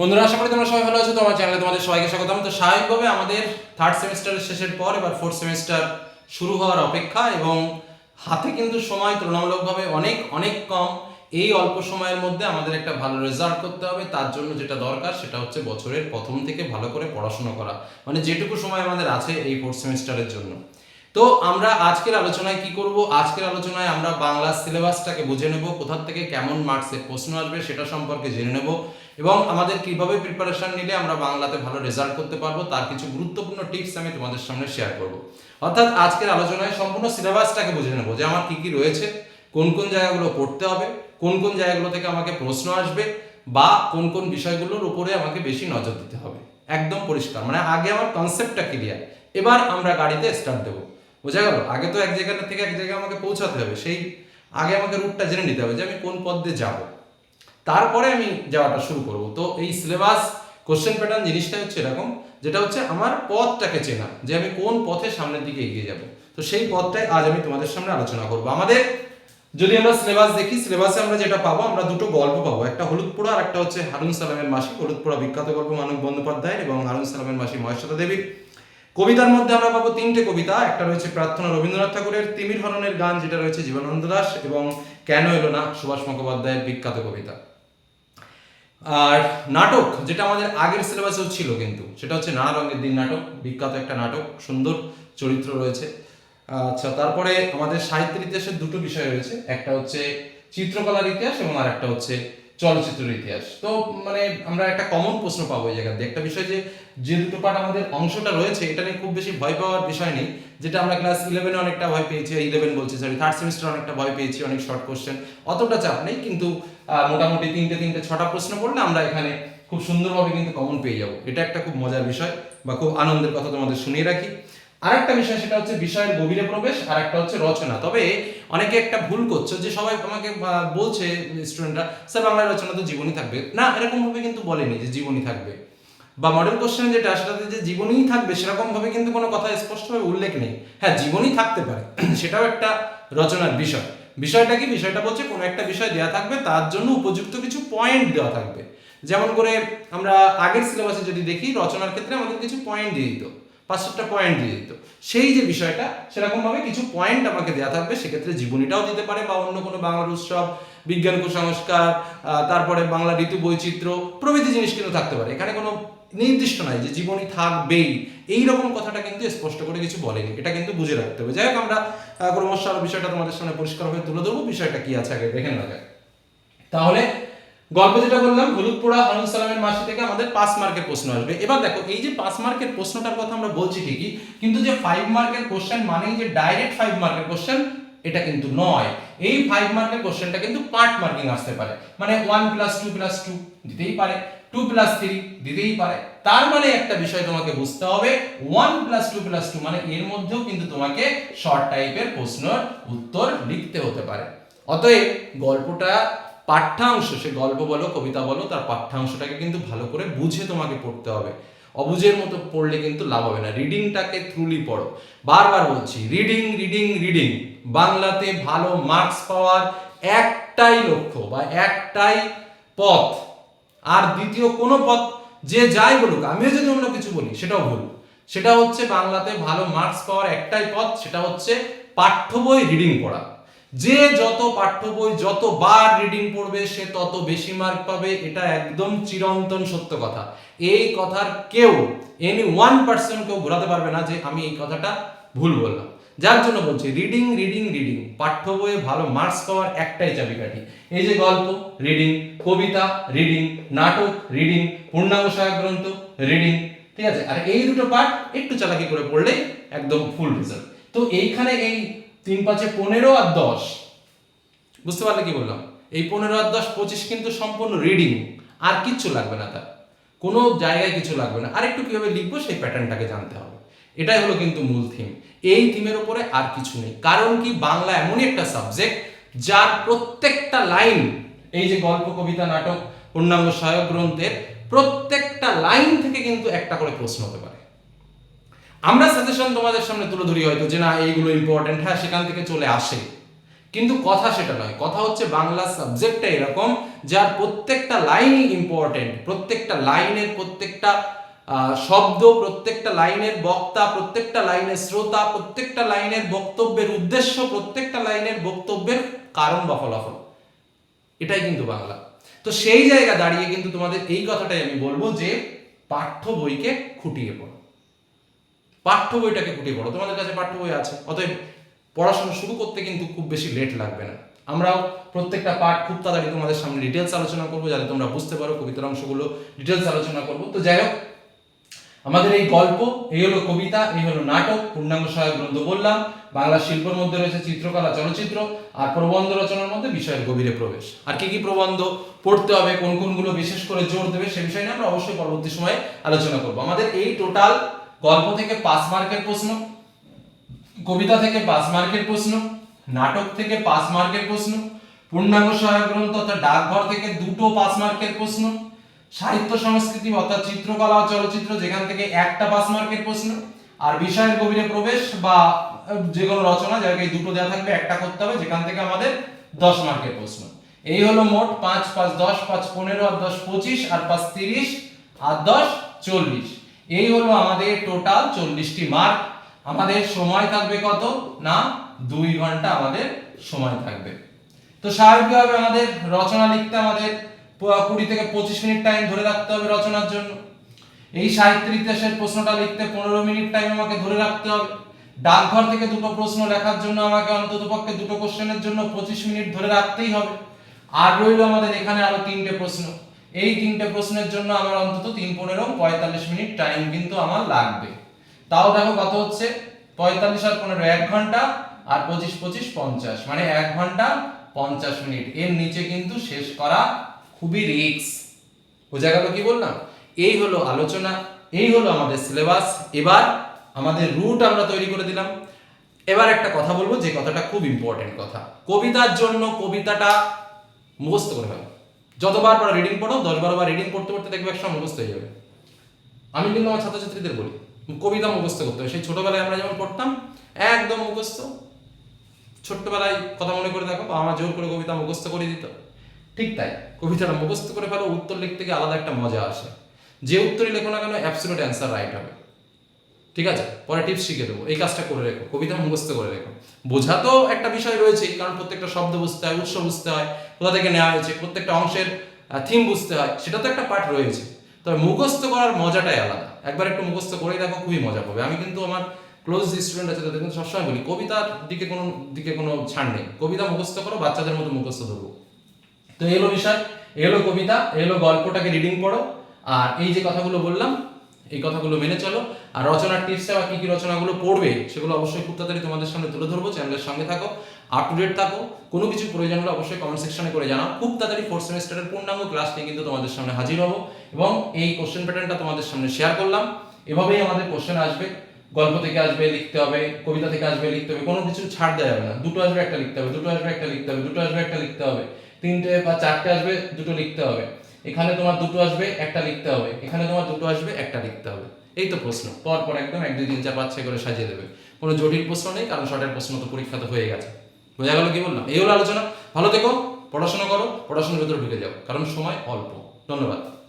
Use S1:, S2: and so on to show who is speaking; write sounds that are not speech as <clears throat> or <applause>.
S1: বন্ধুরা, আশা করি তোমরা সবাই ভালো আছো তোমার চ্যানেলে তোমাদের সবাইকে স্বাগতম। তো স্বাভাবিকভাবে আমাদের থার্ড সেমিস্টারের শেষের পর, এবার ফোর্থ সেমিস্টার শুরু হওয়ার অপেক্ষা এবং হাতে কিন্তু সময় তুলনামূলকভাবে অনেক অনেক কম। এই অল্প সময়ের মধ্যে আমাদের একটা ভালো রেজাল্ট করতে হবে, তার জন্য যেটা দরকার সেটা হচ্ছে বছরের প্রথম থেকে ভালো করে পড়াশোনা করা। মানে যেটুকু সময় আমাদের আছে এই ফোর্থ সেমিস্টারের জন্য। তো আমরা আজকের আলোচনায় কি করব? আজকের আলোচনায় আমরা বাংলা সিলেবাসটাকে বুঝে নেব কোথা থেকে কেমন মার্কসের প্রশ্ন আসবে সেটা সম্পর্কে জেনে নেব এবং আমাদের কীভাবে প্রিপারেশন নিলে আমরা বাংলাতে ভালো রেজাল্ট করতে পারব তার কিছু গুরুত্বপূর্ণ টিপস আমি তোমাদের সামনে শেয়ার করব। অর্থাৎ আজকের আলোচনায় সম্পূর্ণ সিলেবাসটাকে বুঝে নেব যে আমার কি কি রয়েছে, কোন কোন জায়গাগুলো পড়তে হবে, কোন কোন জায়গাগুলো থেকে আমাকে প্রশ্ন আসবে বা কোন কোন বিষয়গুলোর উপরে আমাকে বেশি নজর দিতে হবে। একদম পরিষ্কার মানে আগে আমার কনসেপ্টটা ক্লিয়ার এবার আমরা গাড়িতে স্টার্ট দেবো। বোঝা গেল? আগে তো এক জায়গা থেকে এক জায়গায় আমাকে পৌঁছাতে হবে। সেই আগে আমাকে রুটটা জেনে নিতে হবে যে আমি কোন পথ দিয়ে যাব। তারপরে আমি যাওয়াটা শুরু করব। তো এই সিলেবাস কোশ্চেন প্যাটার্ন জিনিসটা হচ্ছে এরকম, যেটা হচ্ছে আমার পথটাকে চেনা, যে আমি কোন পথে সামনের দিকে এগিয়ে যাব। তো সেই পথটাই আজ আমি তোমাদের সামনে আলোচনা করব। আমাদের যদি আমরা সিলেবাস দেখি সিলেবাসে আমরা যেটা পাবো, আমরা দুটো গল্প পাবো। একটা হলুদপুরা, আর একটা হচ্ছে হারুন সালামের মাসি হলুদপুরা বিখ্যাত গল্প মানব বন্দ্যোপাধ্যায় এবং হারুন সালামের মাসি মহেশ্বতা দেবীর। কবিতার মধ্যে আমরা পাবো তিনটে কবিতা। একটা রয়েছে প্রার্থনা রবীন্দ্রনাথ ঠাকুরের, তিমির হরণের গান যেটা রয়েছে জীবনানন্দ দাস এবং কেন এলো না সুভাষ মুখোপাধ্যায়ের বিখ্যাত কবিতা। আর নাটক, যেটা আমাদের আগের সিলেবাসেও ছিল কিন্তু, সেটা হচ্ছে নানা রঙের দিন নাটক, বিখ্যাত একটা নাটক, সুন্দর চরিত্র রয়েছে। আচ্ছা তারপরে আমাদের সাহিত্যের ইতিহাসের দুটো বিষয় রয়েছে, একটা হচ্ছে চিত্রকলার ইতিহাস এবং আর একটা হচ্ছে চলচ্চিত্রের ইতিহাস। তো মানে আমরা একটা কমন প্রশ্ন পাবো এই জায়গাতে। একটা বিষয় যে যে দুটো পার্ট আমাদের অংশটা রয়েছে, এটা নিয়ে খুব বেশি ভয় পাওয়ার বিষয় নেই। যেটা আমরা ক্লাস ইলেভেনে অনেকটা ভয় পেয়েছি ইলেভেন বলছি সরি থার্ড সেমিস্টার অনেকটা ভয় পেয়েছি, অনেক শর্ট কোশ্চেন অতটা চাপ নেই, কিন্তু মোটামুটি তিনটে তিনটে, ছটা প্রশ্ন করলে আমরা এখানে খুব সুন্দরভাবে কিন্তু কমন পেয়ে যাব। এটা একটা খুব মজার বিষয়, বা খুব আনন্দের কথা তোমাদের শুনিয়ে রাখি। আরেকটা বিষয়, সেটা হচ্ছে বিষয়ের গভীরে প্রবেশ আর একটা হচ্ছে রচনা। তবে অনেকে একটা ভুল করছ যে সবাই আমাকে বলছে স্টুডেন্টরা স্যার বাংলা রচনা তো জীবনী থাকবে। না এরকম ভাবে কিন্তু বলেনি যে জীবনী থাকবে। বা মডেল কোশ্চেন যেটা, সেটাতে যে জীবনীই থাকবে সেরকম ভাবে কিন্তু কোনো কথা স্পষ্টভাবে উল্লেখ নেই। হ্যাঁ জীবনী থাকতে পারে। <clears throat> সেটাও একটা রচনার বিষয়। বিষয়টা কি? বিষয়টা বলছে, কোনো একটা বিষয় দেওয়া থাকবে, তার জন্য উপযুক্ত কিছু পয়েন্ট দেওয়া থাকবে। যেমন করে আমরা আগের সিলেবাসে যদি দেখি, রচনার ক্ষেত্রে আমাদের কিছু পয়েন্ট দিয়ে দিত। পাঁচ সাতটা পয়েন্ট দিয়ে দিত। সেই যে বিষয়টা, সেরকমভাবে কিছু পয়েন্ট আমাকে দেওয়া থাকবে, সেক্ষেত্রে জীবনীটাও দিতে পারে বা অন্য কোনো বাংলার উৎসব, বিজ্ঞান কুসংস্কার তারপরে বাংলা ঋতু বৈচিত্র্য, প্রভৃতি জিনিস কিন্তু থাকতে পারে। এখানে কোনো নির্দিষ্ট নাই যে জীবনী থাকবেই। এই রকম কথাটা কিন্তু স্পষ্ট করে কিছু বলেনি। এটা কিন্তু বুঝে রাখতে হবে। যাই হোক, আমরা ক্রমশ বিষয়টা তোমাদের সামনে পরিষ্কারভাবে তুলে ধরবো। বিষয়টা কি আছে আগে দেখে নেওয়া যায় তাহলে গল্প যেটা বললাম, হলুদপোড়া হারুন সালামের মাসি থেকে আমাদের পাঁচ মার্কের প্রশ্ন আসবে। এবার দেখো, এই যে পাঁচ মার্কের প্রশ্নটার কথা আমরা বলছি ঠিকই, কিন্তু যে ফাইভ মার্কের কোশ্চেন মানেই যে ডাইরেক্ট ফাইভ মার্কের কোশ্চেন এটা কিন্তু নয়। এই ফাইভ মার্কের কোশ্চেনটা কিন্তু পার্ট মার্কিং আসতে পারে। মানে one plus two plus two দিতেই পারে টু প্লাস থ্রি দিতেই পারে। তার মানে একটা বিষয় তোমাকে বুঝতে হবে one plus two plus two মানে এর মধ্যেও কিন্তু তোমাকে শর্ট টাইপের প্রশ্নের উত্তর লিখতে হতে পারে। অতএব গল্পটা পাঠ্যাংশ, সে গল্প বলো, কবিতা বলো, তার পাঠ্যাংশটাকে কিন্তু ভালো করে বুঝে তোমাকে পড়তে হবে। অবুঝের মতো পড়লে কিন্তু লাভ হবে না। রিডিংটাকে থ্রুলি পড়ো। বারবার বলছি, রিডিং রিডিং রিডিং। বাংলাতে ভালো মার্কস পাওয়ার একটাই লক্ষ্য বা একটাই পথ। আর দ্বিতীয় কোনো পথ, যে যাই বলুক, আমিও যদি অন্য কিছু বলি, সেটাও ভুল। সেটা হচ্ছে বাংলাতে ভালো মার্কস পাওয়ার একটাই পথ, সেটা হচ্ছে পাঠ্য বই রিডিং পড়া। যে যত পাঠ্য বই যতবার রিডিং পড়বে, সে তত বেশি মার্ক পাবে। এটা একদম চিরন্তন সত্য কথা। এই কথার কেউ এনি ওয়ান পার্সেন্ট কেউ ঘোরাতে পারবে না যে আমি এই কথাটা ভুল বললাম। যার জন্য বলছি রিডিং রিডিং রিডিং পাঠ্য বইয়ে ভালো মার্কস পাওয়ার একটাই চাবিকাঠি। এই যে গল্প রিডিং কবিতা রিডিং নাটক রিডিং পূর্ণাঙ্গ সহায়ক গ্রন্থ রিডিং ঠিক আছে? আর এই দুটো পার্ট একটু চালাকি করে পড়লেই একদম ফুল রেজাল্ট তো এইখানে এই তিন পাঁচে পনেরো আর দশ। বুঝতে পারলে কি বললাম? এই পনেরো আর দশ, পঁচিশ কিন্তু সম্পূর্ণ রিডিং আর কিচ্ছু লাগবে না তার। কোনো জায়গায় কিছু লাগবে না। আর একটু কীভাবে লিখব, সেই প্যাটার্নটাকে জানতে হবে। এটাই হলো কিন্তু মূল থিম এই থিমের উপরে আর কিছু নেই। কারণ কি, বাংলা এমনই একটা সাবজেক্ট যার প্রত্যেকটা লাইন এই যে গল্প, কবিতা, নাটক, পূর্ণাঙ্গ সহায়ক গ্রন্থের প্রত্যেকটা লাইন থেকে কিন্তু একটা করে প্রশ্ন হতে পারে। আমরা সাজেশন তোমাদের সামনে তুলে ধরি হয়তো যে না, এইগুলো ইম্পর্টেন্ট হ্যাঁ সেখান থেকে চলে আসে। কিন্তু কথা সেটা নয়, কথা হচ্ছে বাংলা সাবজেক্টটা এরকম যার প্রত্যেকটা লাইনই ইম্পর্টেন্ট প্রত্যেকটা লাইনের প্রত্যেকটা শব্দ, প্রত্যেকটা লাইনের বক্তা, প্রত্যেকটা লাইনের শ্রোতা, প্রত্যেকটা লাইনের বক্তব্যের উদ্দেশ্য, প্রত্যেকটা লাইনের বক্তব্যের কারণ বা ফলাফল। এটাই কিন্তু বাংলা। তো সেই জায়গা দাঁড়িয়ে কিন্তু তোমাদের এই কথাটাই আমি বলব যে পাঠ্য বইকে খুঁটিয়ে পড়ো। পাঠ্য বইটাকে খুঁটিয়ে পড়ো। তোমাদের কাছে পাঠ্য বই আছে, অতএব পড়াশোনা শুরু করতে কিন্তু খুব বেশি লেট লাগবে না। আমরাও প্রত্যেকটা পাঠ খুব তাড়াতাড়ি তোমাদের সামনে ডিটেলস আলোচনা করব, যাতে তোমরা বুঝতে পারো কবিতার অংশগুলো ডিটেলস আলোচনা করব। তো যাই হোক, আমাদের এই গল্প, এই হলো কবিতা, এই হলো নাটক, পূর্ণাঙ্গ সহায়ক গ্রন্থ বললাম, বাংলা শিল্পের মধ্যে রয়েছে চিত্রকলা, চলচ্চিত্র আর প্রবন্ধ রচনার মধ্যে বিষয়ের গভীরে প্রবেশ। আর কি কি প্রবন্ধ পড়তে হবে, কোন কোনগুলো বিশেষ করে জোর দেবে, সে বিষয় আমরা অবশ্যই পরবর্তী সময়ে আলোচনা করব। আমাদের এই টোটাল গল্প থেকে পাঁচ মার্কের প্রশ্ন, কবিতা থেকে পাঁচ মার্কের প্রশ্ন, নাটক থেকে পাঁচ মার্কের প্রশ্ন, পূর্ণাঙ্গ সহায়ক গ্রন্থ অর্থাৎ ডাকঘর থেকে দুটো পাঁচ মার্কের প্রশ্ন, সাহিত্য সংস্কৃতি অর্থাৎ চিত্রকলা ও চলচ্চিত্র যেখান থেকে একটা পাঁচ মার্কের প্রশ্ন, আর বিষয়ের গভীরে প্রবেশ বা যে কোনো রচনা যাকে দুটো দেওয়া থাকবে, একটা করতে হবে, যেখান থেকে আমাদের দশ মার্কের প্রশ্ন। এই হলো মোট পাঁচ পাঁচ দশ, পাঁচ পনেরো, আর দশ পঁচিশ, আর পাঁচ তিরিশ, আর দশ চল্লিশ। এই হলো আমাদের টোটাল চল্লিশটি মার্ক আমাদের সময় থাকবে কত? না, দুই ঘণ্টা আমাদের সময় থাকবে। তো স্বাভাবিকভাবে আমাদের রচনা লিখতে আমাদের কুড়ি থেকে পঁচিশ মিনিট টাইম ধরে রাখতে হবে রচনার জন্য। এই সাহিত্যের ইতিহাসের প্রশ্নটা লিখতে পনেরো মিনিট টাইম আমাকে ধরে রাখতে হবে। ডাকঘর থেকে দুটো প্রশ্ন লেখার জন্য আমাকে অন্তত পক্ষে দুটো কোশ্চেনের জন্য পঁচিশ মিনিট ধরে রাখতেই হবে। আর রইল আমাদের এখানে আরও তিনটে প্রশ্ন। এই তিনটে প্রশ্নের জন্য আমার অন্তত তিন পনেরো পঁয়তাল্লিশ মিনিট টাইম কিন্তু আমার লাগবে। তাও দেখো কত হচ্ছে? পঁয়তাল্লিশ আর পনেরো, এক ঘণ্টা আর পঁচিশ পঁচিশ, পঞ্চাশ। মানে এক ঘণ্টা, পঞ্চাশ মিনিট। এর নিচে কিন্তু শেষ করা খুবই রিক্স বোঝা গেল কি বললাম? এই হলো আলোচনা, এই হলো আমাদের সিলেবাস এবার আমাদের রুট আমরা তৈরি করে দিলাম। এবার একটা কথা বলব, যে কথাটা খুব ইম্পর্টেন্ট কথা। কবিতার জন্য কবিতাটা মুখস্থ করে ফেলো। যতবার পর রিডিং পড়ো দশ বারো বার রিডিং পড়তে পড়তে দেখবে একসময় মুখস্থ হয়ে যাবে। আমি কিন্তু আমার ছাত্রছাত্রীদের বলি, কবিতা মুখস্থ করতে হবে। সেই ছোটবেলায় আমরা যেমন পড়তাম, একদম মুখস্থ। ছোট্টবেলায় কথা মনে করে দেখো মা জোর করে কবিতা মুখস্থ করে দিত। ঠিক তাই, কবিতাটা মুখস্থ করে ফেলো, উত্তর লিখতে গিয়ে আলাদা একটা মজা আসে। যে উত্তরই লেখো না কেন অ্যাবসলিউট অ্যান্সার রাইট হবে। ঠিক আছে? পরে টিপস শিখে দেবো। এই কাজটা করে রেখো। কবিতা মুখস্থ করে রেখো। বোঝা তো একটা বিষয় রয়েছে কারণ প্রত্যেকটা শব্দ বুঝতে হয়, উৎস বুঝতে হয়। কোথা থেকে নেওয়া হয়েছে। প্রত্যেকটা অংশের থিম বুঝতে হয়। সেটা তো একটা পার্ট রয়েছে। তবে মুখস্থ করার মজাটাই আলাদা। একবার একটু মুখস্থ করেই দেখো, খুবই মজা পাবে। আমি কিন্তু আমার ক্লোজ স্টুডেন্ট আছে তাদের কিন্তু সবসময় বলি, কবিতার দিকে কোনো দিকে কোনো ছাড় নেই। কবিতা মুখস্থ করো, বাচ্চাদের মতো মুখস্থ ধরবো তো এলো বিষয়, এলো কবিতা, এলো গল্পটাকে রিডিং পড়ো। আর এই যে কথাগুলো বললাম এই কথাগুলো মেনে চলো। আর রচনার টিপসে বা কি কি রচনাগুলো পড়বে, সেগুলো অবশ্যই খুব তাড়াতাড়ি তোমাদের সামনে তুলে ধরবো চ্যানেলের সঙ্গে থাকো আপ টু ডেট থাকো। কোনো কিছু প্রয়োজন হলে অবশ্যই কমেন্ট সেকশনে করে জানাও। খুব তাড়াতাড়ি ফোর্থ সেমিস্টারের পূর্ণাঙ্গ ক্লাস নিয়ে কিন্তু তোমাদের সামনে হাজির হব। এবং এই কোশ্চেন প্যাটার্নটা তোমাদের সামনে শেয়ার করলাম। এভাবেই আমাদের কোশ্চেন আসবে। গল্প থেকে আসবে, লিখতে হবে, কবিতা থেকে আসবে, লিখতে হবে। কোনো কিছু ছাড় দেওয়া যাবে না। দুটো আসবে, একটা লিখতে হবে, দুটো আসবে, একটা লিখতে হবে, দুটো আসবে, একটা লিখতে হবে। তিনটে বা চারটে আসবে, দুটো লিখতে হবে। এখানে তোমার দুটো আসবে, একটা লিখতে হবে। এখানে তোমার দুটো আসবে, একটা লিখতে হবে। এই তো প্রশ্ন। পর পর একদম এক, দুই, তিন, চার, পাঁচ, ছয় করে সাজিয়ে দেবে। কোনো জটিল প্রশ্ন নেই, কারণ শর্টের প্রশ্ন তো পরীক্ষা তো হয়ে গেছে। বোঝা গেল কি বললাম? এই হলো আলোচনা। ভালো থেকো, পড়াশোনা করো, পড়াশোনার ভেতরে ঢুকে যাও, কারণ সময় অল্প। ধন্যবাদ।